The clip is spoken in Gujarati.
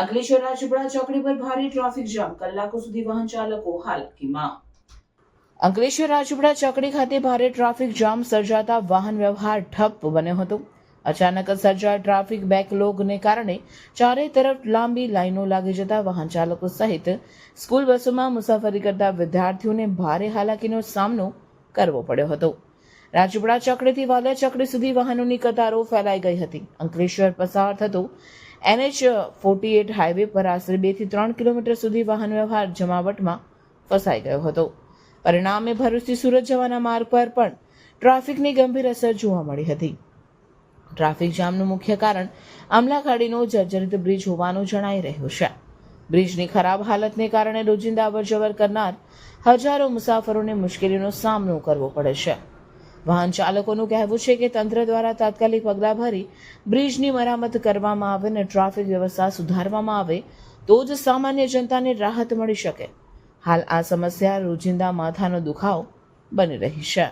અંકલેશ્વર રાજપુરા ચોકડી પર ભારે ટ્રાફિક જામ. કલાકો સુધી વાહન ચાલકો હાલકીમાં અંકલેશ્વર રાજપુરા ચોકડી ખાતે ભારે ટ્રાફિક જામ સર્જાતા વાહન વ્યવહાર ઠપ બન્યો હતો. અચાનક સર્જાયેલ ટ્રાફિક બેકલોગને કારણે ચારે તરફ લાંબી લાઈનો લાગી જતા વાહન ચાલકો સહિત સ્કૂલ બસોમાં મુસાફરી કરતા વિદ્યાર્થીઓને ભારે હાલાકીનો સામનો કરવો પડ્યો હતો. રાજપુરા ચોકડીથી વાલિયા ચોકડી સુધી વાહનોની કતારો ફેલાઈ ગઈ હતી. અંકલેશ્વર પસાર થતો એનએચ ફોર્ટી એટ હાઈવે પર આશરે બેથી ત્રણ કિલોમીટર સુધી વાહન વ્યવહાર જમાવટમાં ફસાઈ ગયો હતો. પરિણામે ભરૂચથી સુરત જવાના માર્ગ પર પણ ટ્રાફિકની ગંભીર અસર જોવા મળી હતી. ટ્રાફિક જામનું મુખ્ય કારણ આમલાખાડીનો જર્જરિત બ્રિજ હોવાનું જણાઈ રહ્યું છે. બ્રિજની ખરાબ હાલતને કારણે રોજિંદા અવરજવર કરનાર હજારો મુસાફરોને મુશ્કેલીનો સામનો કરવો પડે છે. વાહન ચાલકોનું કહેવું છે કે તંત્ર દ્વારા તાત્કાલિક પગલાં ભરી બ્રિજની મરામત કરવામાં આવે અને ટ્રાફિક વ્યવસ્થા સુધારવામાં આવે તો જ સામાન્ય જનતાને રાહત મળી શકે. હાલ આ સમસ્યા રોજિંદા માથાનો દુખાવો બની રહી છે.